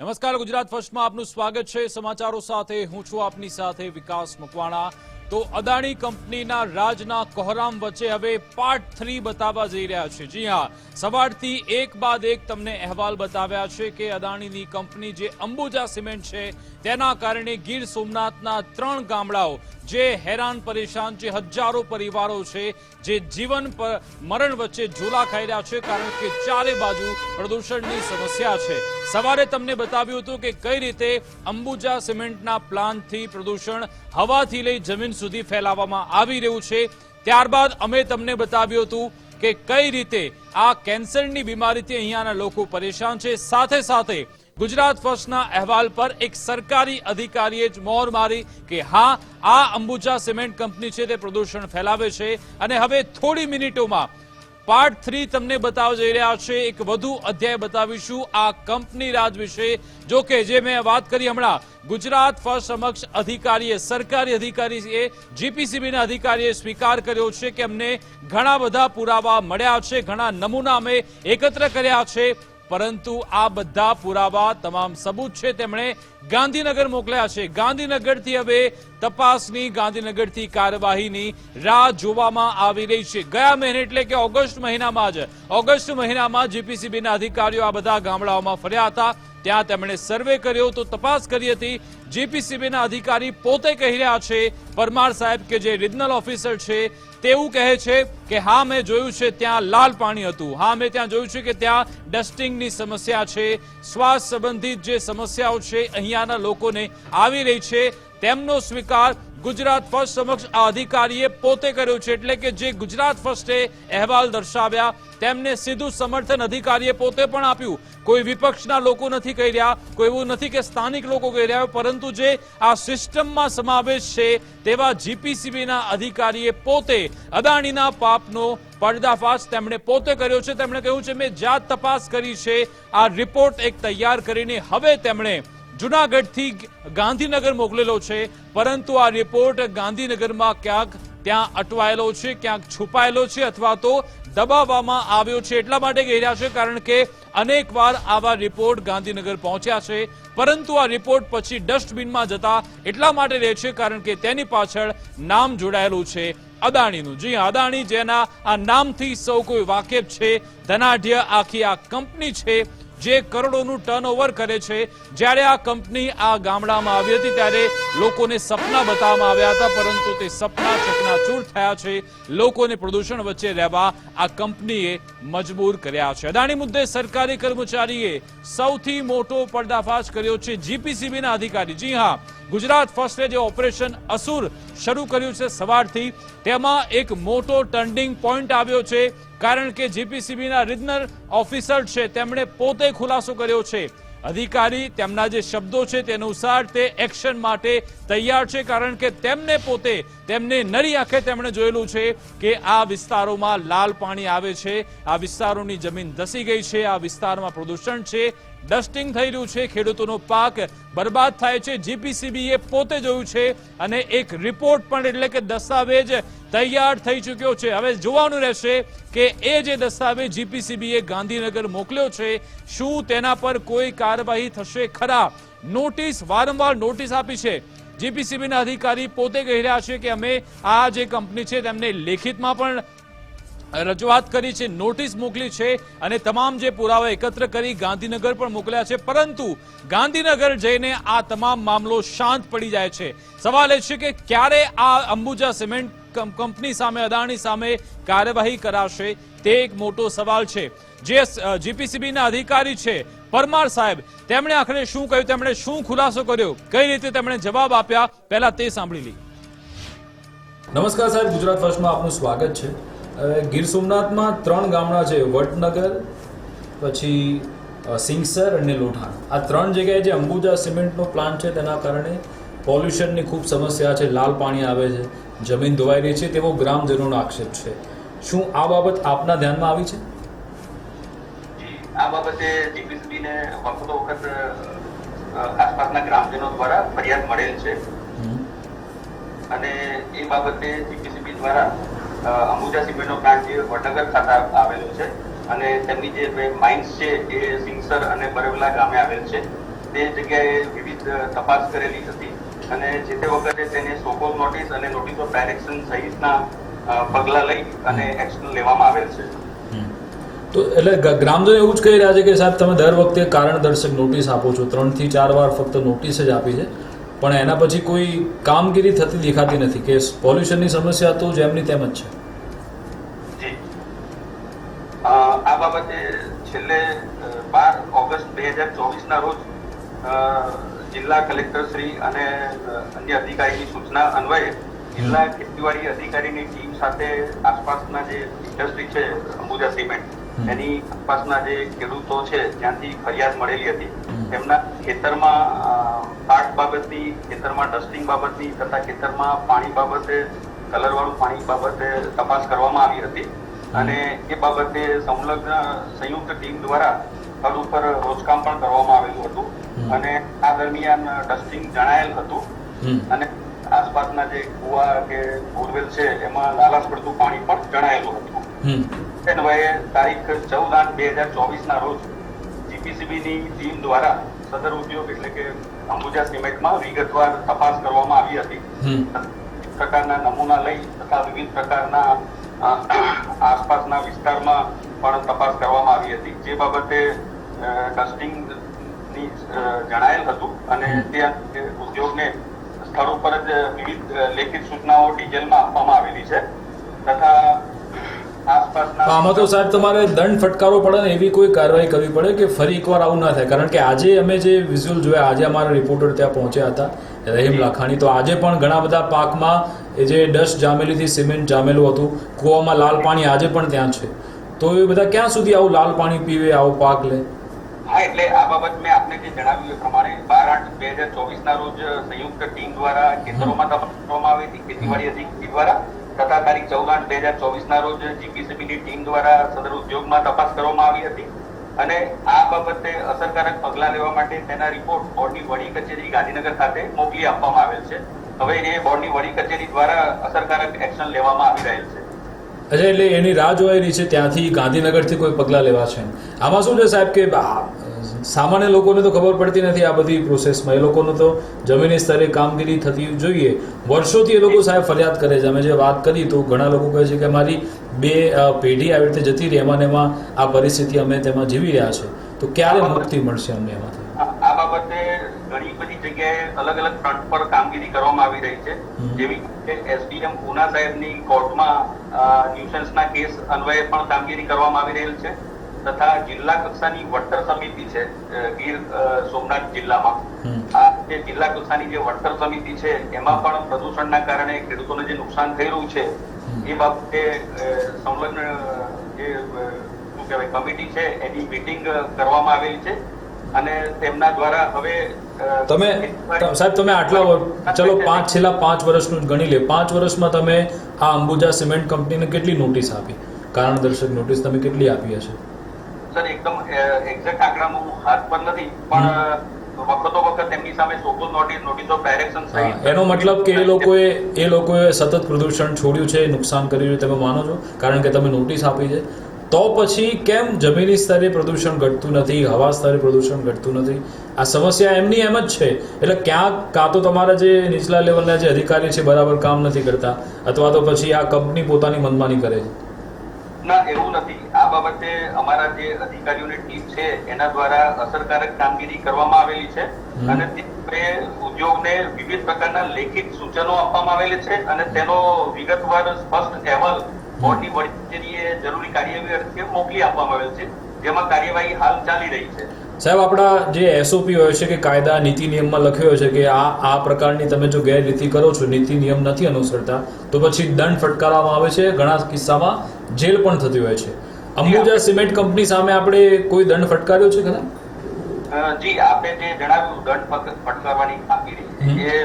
નમસ્કાર, ગુજરાત ફર્સ્ટમાં આપનું સ્વાગત છે. સમાચારો સાથે હું છું આપની સાથે વિકાસ મકવાણા. તો અદાણી કંપનીના રાજના કોહરામ વચ્ચે હવે પાર્ટ થ્રી બતાવવા જઈ રહ્યા છે. જી હા, સવારથી એક બાદ એક તમને અહેવાલ બતાવ્યા છે કે અદાણીની કંપની જે અંબુજા સિમેન્ટ છે, તેના કારણે ગીર સોમનાથના ત્રણ ગામડાઓ જે હેરાન પરેશાન છે હજારો પરિવારો છે, જે જીવન પર મરણ વચ્ચે ઝૂલા ખાઈ રહ્યા છે, કારણ કે ચારે બાજુ પ્રદૂષણની સમસ્યા છે. સવારે તમને બતાવ્યું હતું કે કઈ રીતે અંબુજા સિમેન્ટના પ્લાન્ટથી પ્રદૂષણ હવાથી લઈ જમીન સુધી ફેલાવવામાં આવી રહ્યું છે. ત્યારબાદ અમે તમને બતાવ્યું હતું કે કઈ રીતે આ કેન્સરની બીમારીથી અહીંયાના લોકો પરેશાન છે. સાથે સાથે ગુજરાત ફર્સ્ટના અહેવાલ પર એક સરકારી અધિકારીએ જ મોર મારી કે હા, આ અંબુજા સિમેન્ટ કંપની છે તે પ્રદૂષણ ફેલાવે છે અને હવે થોડી મિનિટોમાં પાર્ટ થ્રી તમને બતાવવા જઈ રહ્યા છે. એક વધુ અધ્યાય બતાવીશું આ કંપની રાજ વિશે. જો કે જે મેં વાત કરી હમણાં, ગુજરાત ફર્સ્ટ સમક્ષ અધિકારીએ, સરકારી અધિકારીએ જીપીસીબીના અધિકારીએ સ્વીકાર કર્યો છે કે અમને ઘણા બધા પુરાવા મળ્યા છે, ઘણા નમૂના અમે એકત્ર કર્યા છે. પરંતુ આ બધા પુરાવા તમામ સબૂત છે તેમણે ગાંધીનગર મોકલ્યા છે. ગાંધીનગરથી હવે તપાસની, ગાંધીનગરથી કાર્યવાહીની રાહ જોવામાં આવી રહી છે. ગયા મહિને એટલે કે ઓગસ્ટ મહિનામાં જ, ઓગસ્ટ મહિનામાં જીપીસીબીના અધિકારીઓ આ બધા ગામડાઓમાં ફર્યા હતા. ત્યાં તેમણે સર્વે કર્યો તો તપાસ કરી હતી. જીપીસીબીના અધિકારી પોતે કહી રહ્યા છે, પરમાર સાહેબ કે જે રિજનલ ઓફિસર છે, તેવું કહે છે કે હા, મેં જોયું છે ત્યાં લાલ પાણી હતું. હા, મેં ત્યાં જોયું છે કે ત્યાં ડસ્ટિંગની સમસ્યા છે. શ્વાસ સંબંધિત જે સમસ્યાઓ છે, અહીંયાના લોકોને આવી રહી છે. તેમનો સ્વીકાર ગુજરાત ફર્સ્ટ સમક્ષ આ અધિકારીએ પોતે કર્યો છે. એટલે કે જે ગુજરાત ફર્સ્ટે અહેવાલ દર્શાવ્યા, તેમને સીધું સમર્થન અધિકારીએ પોતે પણ આપ્યું. કોઈ વિપક્ષના લોકો નથી કહી રહ્યા, કોઈ એવું નથી કે સ્થાનિક લોકો કહી રહ્યા પરંતુ જે આ સિસ્ટમમાં સમાવેશ છે, તેવા જીપીસીબીના અધિકારીએ પોતે અદાણીના પાપનો પડદાફાશ તેમણે પોતે કર્યો છે. તેમણે કહ્યું છે, મેં જાત તપાસ કરી છે, આ રિપોર્ટ એક તૈયાર કરીને હવે તેમણે જુનાગઢથી ગાંધીનગર મોકલેલો છે, પરંતુ આ રિપોર્ટ ગાંધીનગરમાં ક્યાંક ત્યાં અટવાયેલો છે, ક્યાંક છુપાયેલો છે અથવા તો દબાવવામાં આવ્યો છે. એટલા માટે કહી રહ્યા છે, કારણ કે અનેક વાર આવા રિપોર્ટ ગાંધીનગર પહોંચ્યા છે, પરંતુ આ રિપોર્ટ પછી ડસ્ટબિનમાં જતા એટલા માટે રહે છે, કારણ કે તેની પાછળ નામ જોડાયેલું છે અદાણીનું. જી અદાણી, જેના આ નામથી સૌ કોઈ વાકેફ છે. ધનાઢ્ય આખી આ કંપની છે. જે કરોડોનું ટર્નઓવર કરે છે, જ્યારે આ કંપની આ ગામડામાં આવી હતી ત્યારે લોકોને સપના બતાવવામાં આવ્યા હતા, પરંતુ તે સપના ચકનાચૂર થયા છે. લોકોને પ્રદૂષણ વચ્ચે રહેવા આ કંપનીએ મજબૂર કર્યા છે. અદાણી મુદ્દે સરકારી કર્મચારીએ સૌથી મોટો પર્દાફાશ કર્યો છે, જીપીસીબીના અધિકારી. જી હા ગુજરાત ફર્સ્ટે જે ઓપરેશન અસુર શરૂ કર્યું છે સવારથી, તેમાં એક મોટો ટર્નિંગ પોઈન્ટ આવ્યો છે, કારણ કે જીપીસીબીના રિજનલ ઓફિસર છે, તેમણે પોતે ખુલાસો કર્યો છે. અધિકારી તેમના જે શબ્દો છે તે અનુસાર તે એક્શન માટે તૈયાર છે, કારણ કે તેમને પોતે, તેમને નરી આંખે તેમણે જોયેલું છે કે આ વિસ્તારોમાં લાલ પાણી આવે છે, આ વિસ્તારોની જમીન ધસી ગઈ છે, આ વિસ્તારમાં પ્રદૂષણ છે ડસ્ટિંગ થઈ રહ્યું છે, ખેડૂતોનો પાક બરબાદ થાય છે. જીપીસીબી એ પોતે જોયું છે અને એક રિપોર્ટ પણ એટલે કે દસ્તાવેજ તૈયાર થઈ ચૂક્યો છે. હવે જોવાનું રહેશે કે એ જે દસ્તાવેજ જીપીસીબી એ ગાંધીનગર મોકલ્યો છે, શું તેના પર કોઈ કાર્યવાહી થશે ખરા? નોટિસ, વારંવાર નોટિસ આપી છે. જીપીસીબીના અધિકારી પોતે કહી રહ્યા છે કે અમે આ જે કંપની છે, તેમને લેખિતમાં પણ રજૂઆત કરી છે, નોટિસ મોકલી છે અને તમામ જે પુરાવા એકત્ર કરી ગાંધીનગર પણ મોકલ્યા છે. પરંતુ ગાંધીનગર જઈને આ તમામ મામલો શાંત પડી જાય છે. સવાલ એ છે કે ક્યારે આ અંબુજા સિમેન્ટ કંપની સામે, અદાણી સામે કાર્યવાહી કરાશે? તે એક મોટો સવાલ છે. જે જીપીસીબીના અધિકારી છે, પરમાર સાહેબ, તેમણે આખરે શું કહ્યું? તેમણે શું ખુલાસો કર્યો? કઈ રીતે તેમણે જવાબ આપ્યા? પહેલા તે સાંભળી લી નમસ્કાર સાહેબ, ગુજરાત ફર્સ્ટમાં આપનું સ્વાગત છે. ગીર સોમનાથમાં ત્રણ ગામડા છે વડનગર પછી સિંગસર અને લોઢાણ. આ ત્રણ જગ્યાએ જે અંબુજા સિમેન્ટનો પ્લાન્ટ છે તેના કારણે પોલ્યુશનની ખૂબ સમસ્યા છે લાલ પાણી આવે છે જમીન ધોવાઈ રહી છે તેવો ગ્રામજનોનો આક્ષેપ છે. શું આ બાબત આપના ધ્યાનમાં આવી છે? આ બાબતે જીપીસીબીને વખતો વખત આસપાસના ગ્રામજનો દ્વારા ફરિયાદ મળેલ છે. અને એ બાબતે જીપીસીબી દ્વારા અંબુજા સિમેન્ટનો પ્લાન્ટ જે વડનગર ખાતે આવેલો છે અને તેમની જે બે માઇન્સ છે એ સિંગસર અને બરેવલા ગામે આવેલ છે. તે જગ્યાએ વિવિધ તપાસ કરેલી હતી અને જે તે વખતે તેને સોકોઝ નોટિસ અને નોટિસ ઓફ ડાયરેક્શન સહિતના પગલાં લઈ અને એક્શન લેવામાં આવેલ છે. તો એટલે ગ્રામજનો એવું જ કહી રહ્યા છે કે સાહેબ તમે દર વખતે કારણ દર્શક નોટિસ આપો છો. ત્રણથી ચાર વાર ફક્ત નોટિસ જ આપી છે. પણ એના પછી કોઈ કામગીરી થતી દેખાતી નથી કે પોલ્યુશનની સમસ્યા તો જેમની તેમ જ છે આ બાબતે છેલ્લે બાર ઓગસ્ટ બે હજાર ચોવીસના રોજ જિલ્લા કલેક્ટર શ્રી અને અન્ય અધિકારીની સૂચના અન્વયે જિલ્લા ખેતીવાડી અધિકારીની ટીમ સાથે આસપાસના જે ઇન્ડસ્ટ્રી છે, અંબુજા સિમેન્ટ. એની આસપાસના જે ખેડૂતો છે ત્યાંથી ફરિયાદ મળેલી હતી. એમના ખેતરમાં પાક બાબતની ખેતરમાં ડસ્ટિંગ બાબતની તથા ખેતરમાં પાણી બાબતે કલરવાળું પાણી બાબતે તપાસ કરવામાં આવી હતી. અને એ બાબતે સંલગ્ન સંયુક્ત ટીમ દ્વારા સ્થળ ઉપર રોજકામ પણ કરવામાં આવેલું હતું. અને આ દરમિયાન ડસ્ટિંગ જણાયેલ હતું. અને આસપાસના જે કુવા કે બોરવેલ છે એમાં લાલાશ પડતું પાણી પણ જણાયેલું હતું. હમ તારીખ ચૌદ આઠ બે હજાર ચોવીસના રોજ જીપીસીબીની ટીમ દ્વારા સદર ઉદ્યોગ એટલે કે અંબુજા સિમેન્ટમાં વિગતવાર તપાસ કરવામાં આવી હતી. પ્રકારના નમૂના લઈ તથા વિવિધ પ્રકારના આસપાસના વિસ્તારમાં પણ તપાસ કરવામાં આવી હતી. જે બાબતે ડસ્ટિંગની જણાયેલ હતું અને તે ઉદ્યોગને સ્થળ ઉપર જ વિવિધ લેખિત સૂચનાઓ ડિટેલમાં આપવામાં આવેલી છે. આમાં તો સાહેબ તમારે દંડ ફટકારવો પડે ને એવી કોઈ કાર્યવાહી કરવી પડે કે ફરી એકવાર આવું ના થાય? કારણ કે આજે અમે જે વિઝ્યુઅલ જોયા, આજે અમારા રિપોર્ટર ત્યાં પહોંચ્યા હતા, રહીમ લાખાણી. તો આજે પણ ઘણા બધા પાકમાં એ જે ડસ્ટ જામેલી હતી સિમેન્ટ જામેલું હતું, કૂવામાં લાલ પાણી આજે પણ ત્યાં છે. તો એ બધા ક્યાં સુધી આવું લાલ પાણી પીવે, આવો પાક લે? હા, એટલે આ બાબત મેં આપને જે જણાવ્યું એ પ્રમાણે બાર આઠ બે હજાર ચોવીસ ના રોજ સંયુક્ત ટીમ દ્વારા ખેતરોમાં તપાસ કરવામાં આવી હતી, ખેતીવાડી અધિકારી દ્વારા. તથા તારીખ ચૌદ બે હજાર ચોવીસ ના રોજ જીપીસીબી ની ટીમ દ્વારા સદર ઉદ્યોગમાં તપાસ કરવામાં આવી હતી અને આ બાબતે અસરકારક પગલાં લેવા માટે તેના રિપોર્ટ બોર્ડની વડી કચેરી ગાંધીનગર ખાતે મોકલી આપવામાં આવેલ છે. હવે એ બોર્ડની વડી કચેરી દ્વારા અસરકારક એક્શન લેવામાં આવી રહેલ છે. અચ્છા એટલે એની રાહ જોવાઈ છે ત્યાંથી ગાંધીનગરથી કોઈ પગલાં લેવા છે આમાં શું છે સાહેબ કે સામાન્ય લોકોને તો ખબર પડતી નથી આ બધી પ્રોસેસમાં એ લોકોનું તો જમીની સ્તરે કામગીરી થતી જોઈએ. વર્ષોથી એ લોકો સાહેબ ફરિયાદ કરે છે. અમે જે વાત કરી તો ઘણા લોકો કહે છે કે અમારી બે પેઢી આવી રીતે જતી રહી. એમાં એમાં આ પરિસ્થિતિ અમે તેમાં જીવી રહ્યા છે. તો ક્યારે મુક્તિ મળશે અમને એમાંથી? આ આ બાબતે ઘણી બધી જગ્યાએ અલગ અલગ ફ્રન્ટ પર કામગીરી કરવામાં આવી રહી છે. જેવી કે એસડીએમ પૂના સાહેબની કોર્ટમાં ન્યુસન્સના કેસ અન્વયે પણ કામગીરી કરવામાં આવી રહેલ છે. તથા જિલ્લા કક્ષાની વટ્ટર સમિતિ છે ગીર સોમનાથ જિલ્લામાં. આ જે જિલ્લા કક્ષાની જે વટ્ટર સમિતિ છે એમાં પણ પ્રદૂષણના કારણે ખેડૂતોને જે નુકસાન થઈ રહ્યું છે એ બાબતે સંલગ્ન જે શું કહેવાય કમિટી છે એની મિટિંગ કરવામાં આવેલી છે. અને તેમના દ્વારા હવે તમે સાહેબ તમે આટલા ચલો પાંચ છેલ્લા પાંચ વર્ષનું ગણી લે. પાંચ વર્ષમાં તમે આ અંબુજા સિમેન્ટ કંપનીને કેટલી નોટિસ આપી? કારણ દર્શક નોટિસ તમે કેટલી આપી હશે? સર એકદમ એક્ઝેક્ટ આંકડાનું હાથ પર નથી પણ વખતો વખત એમની સામે show cause notice notice of direction હા, એનો મતલબ કે એ લોકોએ એ લોકોએ સતત પ્રદૂષણ છોડ્યું છે નુકસાન કર્યું છે તમે માનો છો? કારણ કે તમે નોટિસ આપી છે. તો પછી કેમ જમીની સ્તરે પ્રદૂષણ ઘટતું નથી હવા સ્તરે પ્રદૂષણ ઘટતું નથી? આ સમસ્યા એમની એમ જ છે. એટલે ક્યાંક કાં તો તમારા જે નીચલા લેવલના જે અધિકારી છે બરાબર કામ નથી કરતા અથવા તો પછી આ કંપની પોતાની મનમાની કરે છે. ના એવું નથી. આ બાબતે અમારા જે અધિકારીઓની ટીમ છે એના દ્વારા અસરકારક કામગીરી કરવામાં આવેલી છે. અને તે ઉદ્યોગને વિવિધ પ્રકારના લેખિત સૂચનો આપવામાં આવેલી છે અને તેનો વિગતવાર સ્પષ્ટ અહેવાલ બોર્ડની વડી કચેરીએ જરૂરી કાર્યવાહી અર્થે મોકલી આપવામાં આવેલ છે. જેમાં કાર્યવાહી હાલ ચાલી રહી છે. સાહેબ આપણા જે એસઓપી હોય છે કે કાયદા નીતિ નિયમમાં લખ્યો છે કે આ આ પ્રકારની તમે જો ગેરરીતિ કરો છો નીતિ નિયમ નથી અનુસરતા તો પછી દંડ ફટકારવામાં આવે છે ઘણા કિસ્સામાં જેલ પણ થતી હોય છે. અંબુજા સિમેન્ટ કંપની સામે આપણે કોઈ દંડ ફટકાર્યો છે ખરા? જી આપે જે જણાવ્યું દંડ ફટકારવાની કામગીરી એ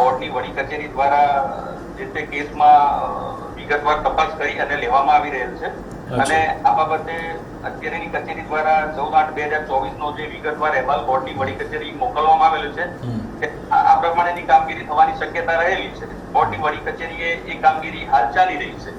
બોર્ડની વડી કચેરી દ્વારા જે તે કેસમાં વિગતવાર તપાસ કરી અને લેવામાં આવી રહેલ છે. અને આ બાબતે અત્યારેની કચેરી દ્વારા ચૌદ આઠ બે હજાર ચોવીસ નો જે વિગતવાર અહેવાલ બોર્ડની વડી કચેરી મોકલવામાં આવેલો છે કે આ પ્રમાણેની કામગીરી થવાની શક્યતા રહેલી છે. બોર્ડની વડી કચેરીએ એ કામગીરી હાલ ચાલી રહી છે.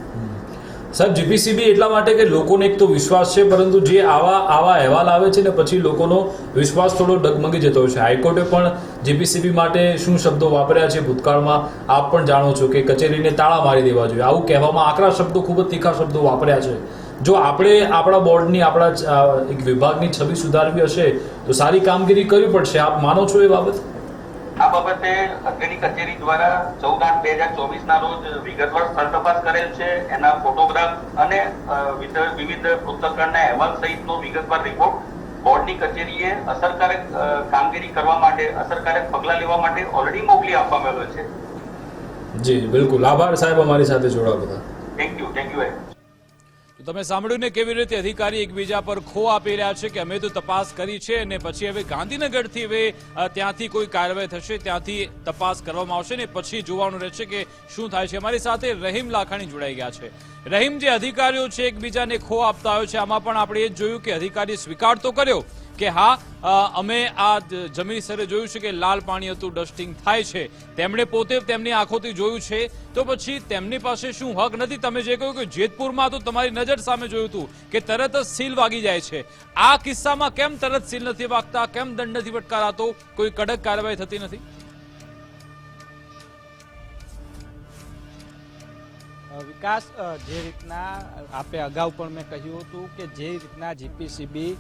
સાહેબ જીપીસીબી એટલા માટે કે લોકોને એક તો વિશ્વાસ છે, પરંતુ જે આવા આવા અહેવાલ આવે છે ને પછી લોકોનો વિશ્વાસ થોડો ડગમગી જતો હોય છે. હાઈકોર્ટે પણ જીપીસીબી માટે શું શબ્દો વાપર્યા છે ભૂતકાળમાં, આપ પણ જાણો છો કે કચેરીને તાળા મારી દેવા જોઈએ. આવું કહેવામાં આકરા શબ્દો, ખૂબ જ તીખા શબ્દો વાપર્યા છે. જો આપણે આપણા બોર્ડની, આપણા એક વિભાગની છબી સુધારવી હશે, તો સારી કામગીરી કરવી પડશે. આપ માનો છો એ બાબત? આ બાબતે અગ્રણી કચેરી દ્વારા ચૌદ આઠ બે હજાર ચોવીસ ના રોજ વિગતવાર સ્થળ તપાસ કરેલ છે. એના ફોટોગ્રાફ અને વિવિધ પૃથ્થકરણના અહેવાલ સહિતનો વિગતવાર રિપોર્ટ બોર્ડની કચેરીએ અસરકારક કામગીરી કરવા માટે અસરકારક પગલાં લેવા માટે ઓલરેડી મોકલી આપવામાં આવેલો છે. જી બિલકુલ. આભાર સાહેબ અમારી સાથે જોડાવ બધા થેન્ક યુ થેન્ક યુ તમે સાંભળ્યું ને કેવી રીતે અધિકારી એકબીજા પર ખો આપી રહ્યા છે કે અમે તો તપાસ કરી છે અને પછી હવે ગાંધીનગરથી હવે ત્યાંથી કોઈ કાર્યવાહી થશે, ત્યાંથી તપાસ કરવામાં આવશે ને પછી જોવાનું રહેશે કે શું થાય છે. અમારી સાથે રહીમ લાખાણી જોડાઈ ગયા છે. રહીમ, જે અધિકારીઓ છે, એકબીજાને ખો આપતા આવ્યો છે, આમાં પણ આપણે એ જોયું કે અધિકારી સ્વીકાર તો કર્યો કે હા અમે આ જમીન સ્તરે જોયું છે કે લાલ પાણી હતું, ડસ્ટિંગ થાય છે. તેમણે પોતે તેમની આંખોથી જોયું છે. તો પછી તેમની પાસે શું હક નથી? તમે જે કહ્યું કે જેતપુરમાં તો તમારી નજર સામે જોયું હતું કે તરત જ સીલ વાગી જાય છે. આ કિસ્સામાં કેમ તરત સીલ નથી વાગતા? કેમ દંડ નથી ફટકારાતો કોઈ કડક કાર્યવાહી થતી નથી? વિકાસ જે રીતના આપે અગાઉ પણ મેં કહ્યું હતું કે જે રીતના જીપીસીબી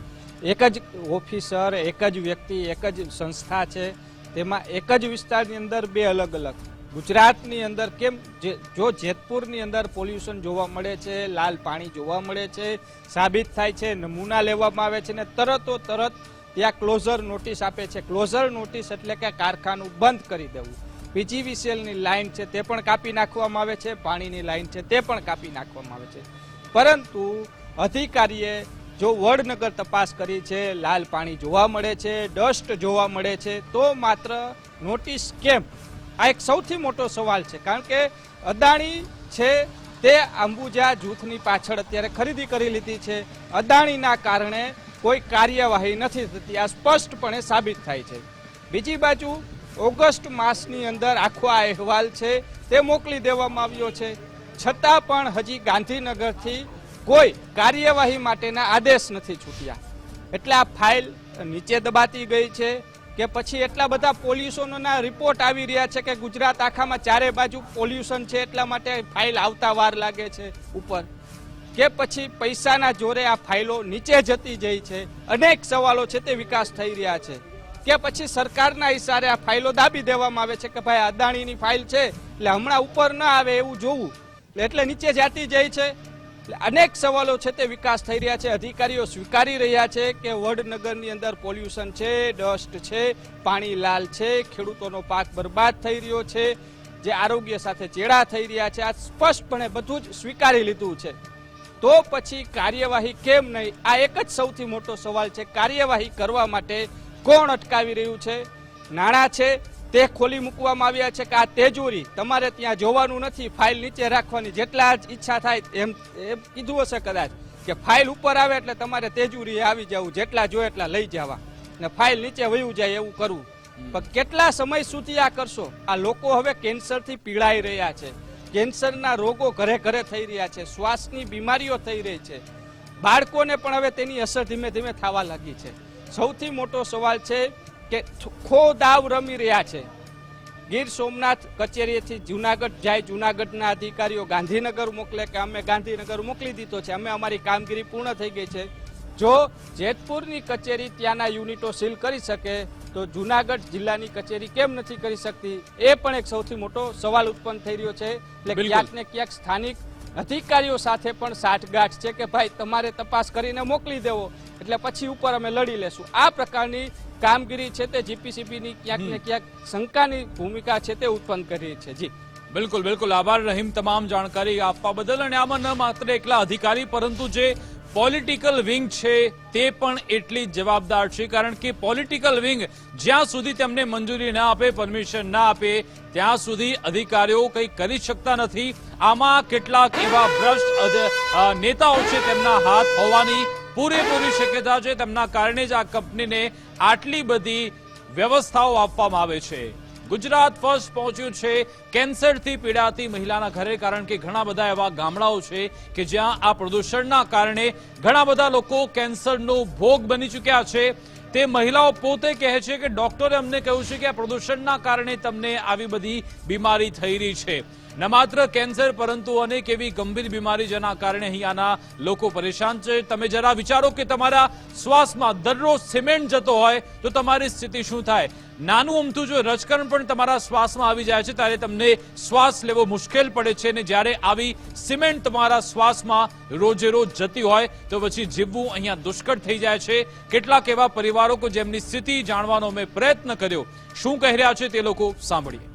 એક જ ઓફિસર, એક જ વ્યક્તિ, એક જ સંસ્થા છે. તેમાં એક જ વિસ્તારની અંદર બે અલગ અલગ. ગુજરાતની અંદર કેમ જે, જો જેતપુરની અંદર પોલ્યુશન જોવા મળે છે, લાલ પાણી જોવા મળે છે, સાબિત થાય છે, નમૂના લેવામાં આવે છે ને તરતો તરત ત્યાં ક્લોઝર નોટિસ આપે છે. ક્લોઝર નોટિસ એટલે કે કારખાનું બંધ કરી દેવું. પીજીવીસીએલની લાઇન છે તે પણ કાપી નાખવામાં આવે છે, પાણીની લાઇન છે તે પણ કાપી નાખવામાં આવે છે. પરંતુ અધિકારીએ જો વડનગર તપાસ કરી છે, લાલ પાણી જોવા મળે છે, ડસ્ટ જોવા મળે છે, તો માત્ર નોટિસ કેમ? આ એક સૌથી મોટો સવાલ છે, કારણ કે અદાણી છે તે અંબુજા જૂથની પાછળ અત્યારે ખરીદી કરી લીધી છે. અદાણીના કારણે કોઈ કાર્યવાહી નથી થતી, આ સ્પષ્ટપણે સાબિત થાય છે. બીજી બાજુ, ઓગસ્ટ માસની અંદર આખો આ અહેવાલ છે, તે મોકલી દેવામાં આવ્યો છે. છતાં પણ હજી ગાંધીનગરથી કોઈ કાર્યવાહી માટેના આદેશ નથી છૂટ્યા. એટલે આ ફાઇલ નીચે દબાતી ગઈ છે કે પછી એટલા બધા પોલ્યુશનના રિપોર્ટ આવી રહ્યા છે કે ગુજરાત આખામાં ચારે બાજુ પોલ્યુશન છે એટલા માટે ફાઇલ આવતા વાર લાગે છે ઉપર. કે પછી પૈસાના જોરે આ ફાઇલો નીચે જતી જઈ છે. અનેક સવાલો છે તે વિકાસ થઈ રહ્યા છે. કે પછી સરકારના હિસારે આ ફાઇલો દાબી દેવામાં આવે છે કે ભાઈ અદાણીની ફાઇલ છે. એટલે હમણાં ઉપર ન આવે એવું જોવું. એટલે નીચે જતી જાય છે. એટલે અનેક સવાલો છે તે વિકાસ થઈ રહ્યા છે. અધિકારીઓ સ્વીકારી રહ્યા છે કે વડનગરની અંદર પોલ્યુશન છે, ડસ્ટ છે, પાણી લાલ છે, ખેડૂતોનો પાક બરબાદ થઈ રહ્યો છે, જે આરોગ્ય સાથે ચેડા થઈ રહ્યા છે. આ સ્પષ્ટપણે બધું જ સ્વીકારી લીધું છે. તો પછી કાર્યવાહી કેમ નહીં? આ એક જ સૌથી મોટો સવાલ છે. કાર્યવાહી કરવા માટે કોણ અટકાવી રહ્યું છે? નાણાં છે તે ખોલી મૂકવામાં આવ્યા છે કે આ તેજોરી તમારે ત્યાં જોવાનું નથી ફાઇલ નીચે રાખવાની જેટલા જ ઈચ્છા થાય એમ એમ કીધું હશે કદાચ કે ફાઇલ ઉપર આવે એટલે તમારે તેજુરી આવી જવું જેટલા જોઈએ એટલા લઈ જવા. ને ફાઇલ નીચે વયું જાય એવું કરવું. પણ કેટલા સમય સુધી આ કરશો? આ લોકો હવે કેન્સરથી પીડાઈ રહ્યા છે. કેન્સરના રોગો ઘરે ઘરે થઈ રહ્યા છે. શ્વાસની બીમારીઓ થઈ રહી છે. બાળકોને પણ હવે તેની અસર ધીમે ધીમે થવા લાગી છે. સૌથી મોટો સવાલ છે કે ખો દાવ રમી રહ્યા છે. ગીર સોમનાથ કચેરીએથી જુનાગઢ જાય જુનાગઢના અધિકારીઓ ગાંધીનગર મોકલે કે અમે ગાંધીનગર મોકલી દીધો છે અમે અમારી કામગીરી પૂર્ણ થઈ ગઈ છે. જો જેતપુરની કચેરી ત્યાંના યુનિટો સીલ કરી શકે તો જુનાગઢ જિલ્લાની કચેરી કેમ નથી કરી શકતી? એ પણ એક સૌથી મોટો સવાલ ઉત્પન્ન થઈ રહ્યો છે. એટલે. ક્યાંક ને ક્યાંક સ્થાનિક અધિકારીઓ સાથે પણ સાઠગાંઠ છે કે ભાઈ તમારે તપાસ કરીને મોકલી દેવો એટલે પછી ઉપર અમે લડી લેશું. આ પ્રકારની કામગીરી છે તે જીપીસીબીની ક્યાંક ને ક્યાંક શંકાની ભૂમિકા છે તે ઉત્પન્ન કરી છે. જી. બિલકુલ બિલકુલ. આભાર રહીમ તમામ જાણકારી આપવા બદલ અને આમાં ન માત્ર એકલા અધિકારી પરંતુ જે પોલિટિકલ વિંગ છે તે પણ એટલી જ જવાબદાર છે કારણ કે પોલિટિકલ વિંગ જ્યાં સુધી તેમને મંજૂરી ના આપે પરમિશન ના આપે ત્યાં સુધી અધિકારીઓ કંઈ કરી શકતા નથી. આમાં કેટલાક એવા ભ્રષ્ટ નેતાઓ છે તેમના હાથ હોવાની પૂરેપૂરી શક્યતા છે તેમના કારણે જ આ કંપનીને આટલી બધી વ્યવસ્થાઓ આપવામાં આવે છે. ગુજરાત ફર્સ્ટ પહોંચ્યું છે, કેન્સરથી પીડાતી મહિલાના ઘરે, કારણ કે ઘણા બધા એવા ગામડાઓ છે કે જ્યાં આ પ્રદૂષણના કારણે ઘણા બધા લોકો કેન્સરનો ભોગ બની ચૂક્યા છે. તે મહિલાઓ પોતે કહે છે કે ડોક્ટરે અમને કહ્યું છે કે આ પ્રદૂષણના કારણે તમને આવી બધી બીમારી થઈ રહી છે. ન માત્ર કેન્સર, પરંતુ અનેક એવી ગંભીર બીમારી જેના કારણે અહીંયાના લોકો પરેશાન છે. તમે જરા વિચારો કે તમારા શ્વાસમાં દરરોજ સિમેન્ટ જતો હોય તો તમારી સ્થિતિ શું થાય? નાનું અમથું જો રજકરણ પણ તમારા શ્વાસમાં આવી જાય છે, ત્યારે તમને શ્વાસ લેવો મુશ્કેલ પડે છે અને જ્યારે આવી સિમેન્ટ તમારા શ્વાસમાં રોજે રોજ જતી હોય તો પછી જીવવું અહીંયા દુષ્કર થઈ જાય છે. કેટલાક એવા પરિવારો કે જેમની સ્થિતિ જાણવાનો મેં પ્રયત્ન કર્યો. શું કહી રહ્યા છે તે લોકો સાંભળીએ.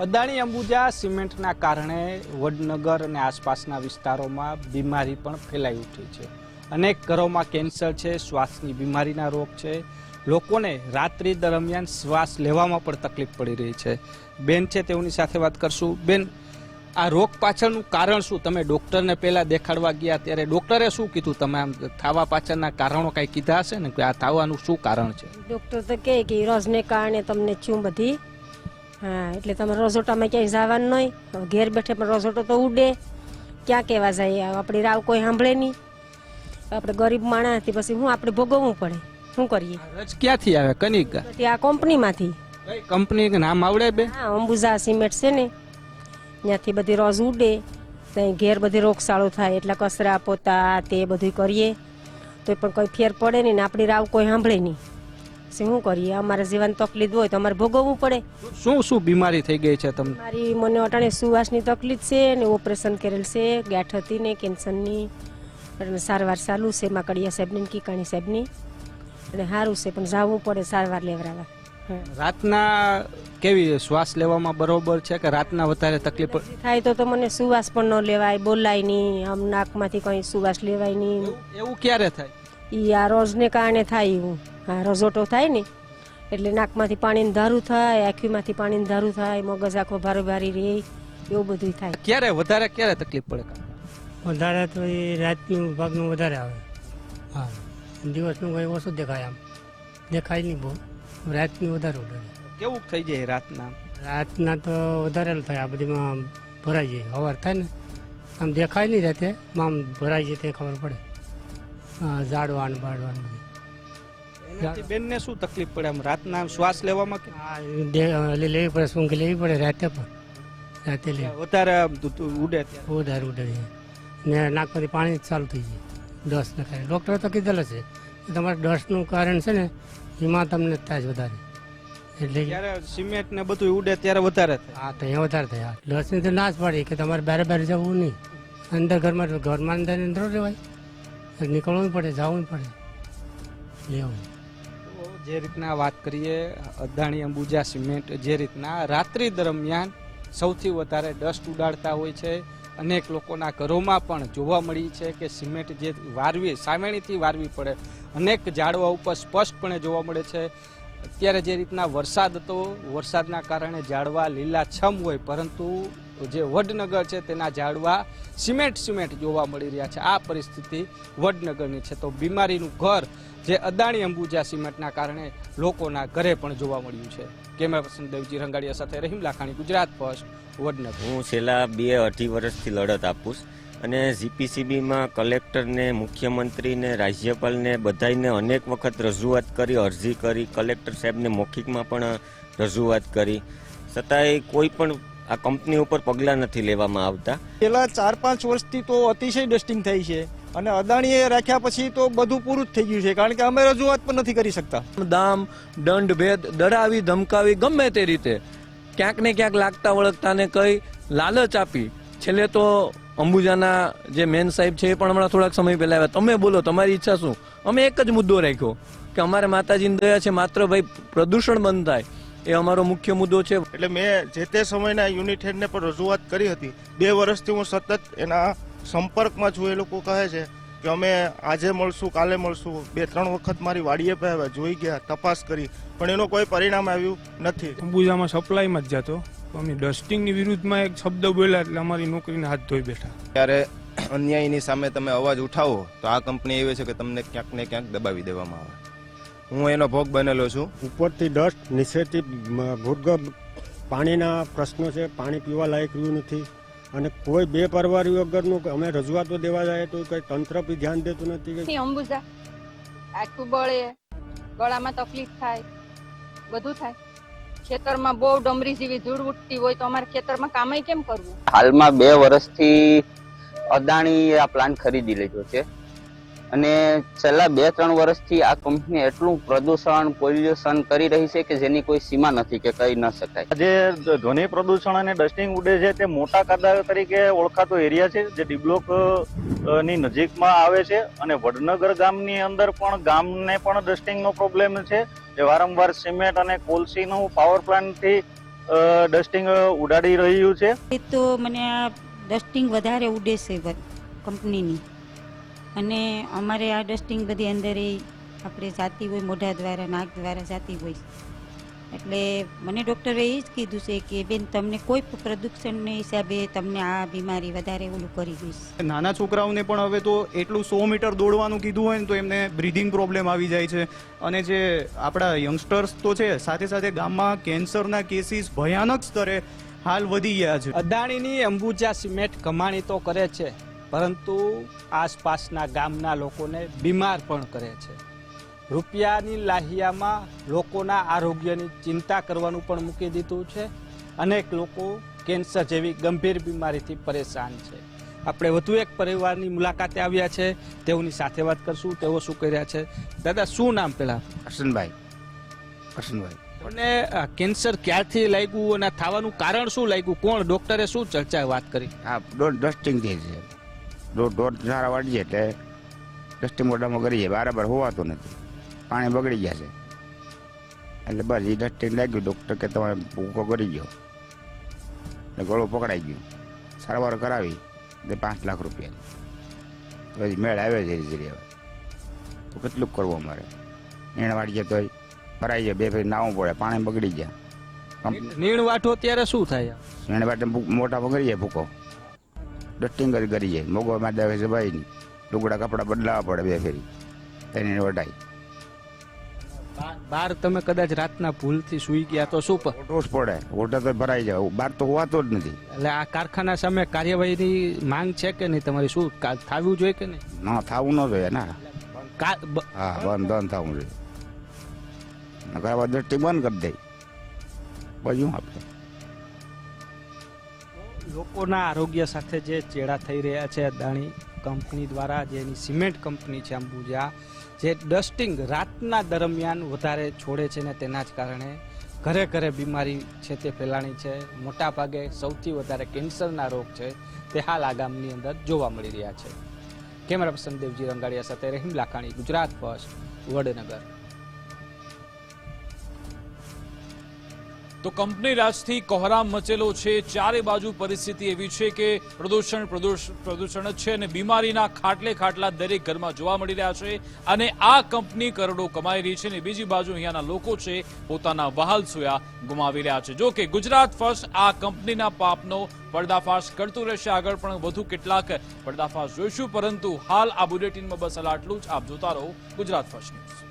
અદાણી અંબુજા સિમેન્ટના કારણે વડનગર અને આસપાસના વિસ્તારોમાં બીમારી પણ ફેલાઈ ઉઠી છે. અનેક ઘરોમાં કેન્સર છે, શ્વાસની બીમારીના રોગ છે. લોકોને રાત્રિ દરમિયાન શ્વાસ લેવામાં પણ તકલીફ પડી રહી છે. બેન છે તેઓની સાથે વાત કરશું. બેન, આ રોગ પાછળનું કારણ શું? તમે ડોક્ટરને પહેલાં દેખાડવા ગયા ત્યારે ડોક્ટરે શું કીધું? તમે આમ થાવા પાછળના કારણો કાંઈ કીધા હશે ને? કે આ થાવાનું શું કારણ છે? ડોક્ટર તો કહે કે રસને કારણે તમને છું બધી હા એટલે તમે રસોટામાં ક્યાંય જવાનું નહીં. ઘેર બેઠે પણ રસોટો તો ઉડે. ક્યાં કહેવા જાય આપણી રાવ કોઈ સાંભળે નહીં. આપણે ગરીબ માણસથી પછી હું આપણે ભોગવવું પડે? શું કરીએ? ક્યાંથી આવે? કનિકા આ કંપનીમાંથી. કંપની નામ આવડે બે? હા અંબુજા સિમેન્ટ છે ને. ત્યાંથી બધી રોજ ઉડે. ત્યાં ઘેર બધી રોગચાળો થાય એટલે કચરા પોતા તે બધું કરીએ. તો પણ કોઈ ફેર પડે નહીં ને આપણી રાવ કોઈ સાંભળે નહીં. શું કરીએ? અમારે જીવન તકલીફ હોય તો અમારે ભોગવવું પડે. શું શું બીમારી થઈ ગઈ છે તમને? મારી મને અટાણે સુવાસની તકલીફ છે ને ઓપરેશન કરેલ છે ગાંઠ હતી ને કેન્સરની. સારવાર ચાલુ છે માકડિયા સાહેબની કીકાણી સાહેબની. અને સારું છે પણ જવું પડે સારવાર લેવડાવવા. રાતના કેવી શ્વાસ લેવામાં બરોબર છે કે રાતના વધારે તકલીફ? થાય તો તો મને સુવાસ પણ ન લેવાય બોલાય નહીં આમ નાકમાંથી કંઈ સુવાસ લેવાય નહીં. એવું ક્યારે થાય? ઈ આ રોજને કારણે થાય એવું. આ રઝોટો થાય ને એટલે નાકમાંથી પાણીનું ધારું થાય આંખીમાંથી પાણીનું ધારું થાય મગજ આખો ભારે ભારી રહે એવું બધું થાય. ક્યારે વધારે ક્યારે તકલીફ પડે વધારે તો એ રાતનું ભાગનું વધારે આવે. હા. દિવસનું કંઈ ઓછું દેખાય આમ. દેખાય નહીં બહુ. રાતનું વધારે ઉડે. કેવું થઈ જાય રાતના? રાતના તો વધારે થાય આ બધીમાં આમ ભરાઈ જાય. હવાર થાય ને. આમ દેખાય નહીં રાતે. આમ ભરાઈ જાય તે ખબર પડે. ઝાડવાન બાળવાનું. બેનને શું તકલીફ પડે? આમ રાતના શ્વાસ લેવામાં કે લેવી પડે સૂંઘ લેવી પડે રાતે પણ. રાતે લે. વધારે ઉડે વધારે ઉડે ને નાકમાંથી પાણી જ ચાલુ થઈ જાય. ડસ્ટને કારણે ડૉક્ટરે તો કીધેલ છે તમારે ડસ્ટનું કારણ છે ને એમાં તમને થાય છે વધારે. એટલે જ્યારે સિમેન્ટ ને બધું ઉડે ત્યારે વધારે થાય. હા તો અહીંયા વધારે થાય. ડસ્ટની તો ના જ પાડી કે તમારે બારે બારે જવું નહીં. અંદર ઘરમાં ઘરમાં અંદર અંદર રહેવાય. નીકળવું પડે, જવું પડે. એવું. જે રીતના વાત કરીએ, અદાણી, અંબુજા, સિમેન્ટ જે રીતના રાત્રિ દરમિયાન સૌથી વધારે ડસ્ટ ઉડાડતા હોય છે. અનેક લોકોના ઘરોમાં પણ જોવા મળી છે કે સિમેન્ટ જે વારવી, સામેણીથી વારવી પડે. અનેક ઝાડવા ઉપર સ્પષ્ટપણે જોવા મળે છે. અત્યારે જે રીતના વરસાદ હતો, વરસાદના કારણે ઝાડવા લીલાછમ હોય, પરંતુ જે વડનગર છે તેના ઝાડવા સિમેન્ટ સિમેન્ટ જોવા મળી રહ્યા છે. આ પરિસ્થિતિ વડનગરની છે. તો બીમારીનું ઘર જે અદાણી અંબુજા સિમેન્ટના કારણે લોકોના ઘરે પણ જોવા મળ્યું છે. કેમેરા પર્સન દેવજી રંગાડિયા સાથે રહીમ લાખાણી, ગુજરાત ફર્સ્ટ, વડનગર. હું છેલ્લા બે અઢી વર્ષથી લડત આપું અને જીપીસીબીમાં કલેક્ટરને, મુખ્યમંત્રીને, રાજ્યપાલને બધાને અનેક વખત રજૂઆત કરી, અરજી કરી, કલેક્ટર સાહેબને મૌખિકમાં પણ રજૂઆત કરી. છતાંય કોઈ પણ આ કંપની ઉપર પગલાં નથી લેવામાં આવતા. છેલ્લા ચાર પાંચ વર્ષથી તો અતિશય ડસ્ટિંગ થઈ છે અને અદાણીએ રાખ્યા પછી તો બધું પૂરું જ થઈ ગયું છે કારણ કે અમે રજૂઆત પણ નથી કરી શકતા. દામ દંડ ભેદ ડરાવી ધમકાવી ગમે તે રીતે ક્યાંક ને ક્યાંક લાગતા વળગતાને કઈ લાલચ આપી. છેલ્લે તો અંબુજાના જે મેન સાહેબ છે એ પણ હમણાં થોડાક સમય પહેલા આવ્યા. તમે બોલો તમારી ઈચ્છા શું? અમે એક જ મુદ્દો રાખ્યો કે અમારે માતાજીની દયા છે માત્ર ભાઈ પ્રદૂષણ બંધ થાય. એ અમારો મુખ્ય મુદ્દો છે. એટલે મેં જે તે સમયના યુનિટ હેડને પણ રજૂઆત કરી હતી બે વર્ષથી હું સતત એના સંપર્કમાં છું એ લોકો કહે છે કે અમે આજે મળશું કાલે મળશું બે ત્રણ વખત મારી વાડીએ પહેવા જોઈ ગયા તપાસ કરી પણ એનો કોઈ પરિણામ આવ્યું નથી. અંબુજામાં સપ્લાયમાં જ જતો. અમે ડસ્ટિંગની વિરુદ્ધમાં એક શબ્દ બોલ્યા એટલે અમારી નોકરીને હાથ ધોઈ બેઠા. ત્યારે અન્યાયની સામે તમે અવાજ ઉઠાવો તો આ કંપની એવી છે કે તમને ક્યાંક ને ક્યાંક દબાવી દેવામાં આવે. હું એનો ભોગ બનેલો છું. ઉપરથી ડસ્ટ નીચેથી ભૂતગર્ભ પાણીના પ્રશ્નો છે પાણી પીવા લાયક રહ્યું નથી. અને કોઈ બે પરવારી વગરનું અમે રજૂઆતો દેવા જાય તો કઈ તંત્ર બી ધ્યાન દેતું નથી કે અંબુજા આખું બળે ગળામાં તકલીફ થાય બધું થાય. ખેતરમાં બહુ ડમરી જેવી ધૂળ ઉઠતી હોય તો અમારે ખેતરમાં કામય કેમ કરવું? હાલમાં બે વર્ષથી અદાણી આ પ્લાન્ટ ખરીદી લીધો છે. અને છેલ્લા બે ત્રણ વર્ષથી આ કંપની એટલું પ્રદૂષણ પોલ્યુશન કરી રહી છે કે જેની કોઈ સીમા નથી કે કહી ન શકાય. જે ધ્વનિ પ્રદૂષણ અને ડસ્ટિંગ ઉડે છે તે મોટા કાદા તરીકે ઓળખાતો એરિયા છે જે ડિબ્લોકની નજીકમાં આવે છે અને વડનગર ગામની અંદર પણ ગામને પણ ડસ્ટિંગનો પ્રોબ્લેમ છે. જે વારંવાર સિમેન્ટ અને કોલસીનું પાવર પ્લાન્ટથી ડસ્ટિંગ ઉડાડી રહ્યું છે. એ તો મને આ ડસ્ટિંગ વધારે ઉડે છે કંપનીની. અને અમારે આ ડસ્ટિંગ બધી અંદર એ આપણે જાતી હોય મોઢા દ્વારા નાક દ્વારા જાતી હોય. એટલે મને ડૉક્ટરે એ જ કીધું છે કે બેન તમને કોઈ પણ પ્રદૂષણને હિસાબે તમને આ બીમારી વધારે ઓલું કરી દઈશ. નાના છોકરાઓને પણ હવે તો એટલું સો મીટર દોડવાનું કીધું હોય ને તો એમને બ્રિધિંગ પ્રોબ્લેમ આવી જાય છે. અને જે આપણા યંગસ્ટર્સ તો છે સાથે સાથે ગામમાં કેન્સરના કેસીસ ભયાનક સ્તરે હાલ વધી ગયા છે. અદાણીની અંબુજા સિમેન્ટ કમાણી તો કરે છે. પરંતુ આસપાસના ગામના લોકોને બીમાર પણ કરે છે. રૂપિયાની લાહિયામાં લોકોના આરોગ્યની ચિંતા કરવાનું પણ મૂકી દીધું છે. અનેક લોકો કેન્સર જેવી ગંભીર બીમારીથી પરેશાન છે. આપણે વધુ એક પરિવારની મુલાકાતે આવ્યા છે. તેઓની સાથે વાત કરશું. તેઓ શું કર્યા છે? દાદા શું નામ પેલા? હસનભાઈ હસનભાઈ અને કેન્સર ક્યારથી લાગ્યું અને થવાનું કારણ શું લાગ્યું? કોણ? ડોક્ટરે શું ચર્ચા વાત કરી? હા ડસ્ટિંગ થઈ છે. ડોટ ડોટ સારા વાળીએ એટલે ડસ્ટિંગ મોઢામાં કરીએ. બરાબર હોવાતું નથી. પાણી બગડી ગયા છે. એટલે બસ એ ડસ્ટિંગ લાગ્યું. ડૉક્ટર કે તમે ભૂકો કરી ગયો. એટલે ગળું પકડાઈ ગયું. સારવાર કરાવી. એટલે પાંચ લાખ રૂપિયા. પછી મેળ આવે છે ધીરે હવે તો કેટલું કરવું અમારે? એણે વાળીએ તો ભરાઈ જાય. બે ફરી નાવું પડે. પાણી બગડી ગયા. નીણ વાટો ત્યારે શું થાય? નીણ વાટે મોટા કરીએ ભૂકો. ડસ્ટિંગ જ કરીએ. મોગો માં હોય છે ભાઈ ની લુગડા કપડા બદલાવા પડે બે ફેરી. તેને વટાઈ બાર તમે કદાચ રાતના ભૂલથી સૂઈ ગયા તો શું ઓટોસ પડે. ઓટો તો ભરાઈ જાય. બહાર તો હોવાતો જ નથી. એટલે આ કારખાના સામે કાર્યવાહીની માંગ છે કે નહીં? તમારી શું થવું જોઈએ કે નહીં? ના થાવું ન જોઈએ ના. હા બંધ બંધ થવું જોઈએ. નકર ડસ્ટિંગ બંધ કરી દે. પછી આપણે લોકોના આરોગ્ય સાથે જે ચેડા થઈ રહ્યા છે, અદાણી કંપની દ્વારા, જેની સિમેન્ટ કંપની છે અંબુજા, જે ડસ્ટિંગ રાતના દરમિયાન વધારે છોડે છે ને તેના જ કારણે ઘરે ઘરે બીમારી છે તે ફેલાણી છે. મોટા ભાગે સૌથી વધારે કેન્સરના રોગ છે તે હાલ આ ગામની અંદર જોવા મળી રહ્યા છે. કેમેરા પર્સન દેવજી રંગાડિયા સાથે રહીમ લાખાણી, ગુજરાત ફર્સ્ટ, વડનગર. તો કંપની રાજથી કોહરામ મચેલો છે. ચારે બાજુ પરિસ્થિતિ એવી છે કે પ્રદૂષણ, પ્રદૂષ- પ્રદૂષણ જ છે અને બીમારીના ખાટલે ખાટલા દરેક ઘરમાં જોવા મળી રહ્યા છે અને આ કંપની કરોડો કમાઈ રહી છે અને બીજી બાજુ અહીંયાના લોકો છે પોતાના વહાલ સોયા ગુમાવી રહ્યા છે. જો કે ગુજરાત ફર્સ્ટ આ કંપનીના પાપનો પર્દાફાશ કરતું રહેશે. આગળ પણ વધુ કેટલાક પર્દાફાશ જોઈશું, પરંતુ હાલ આ બુલેટિનમાં બસ આટલું જ આપ જોતા રહો ગુજરાત ફર્સ્ટ ન્યૂઝ.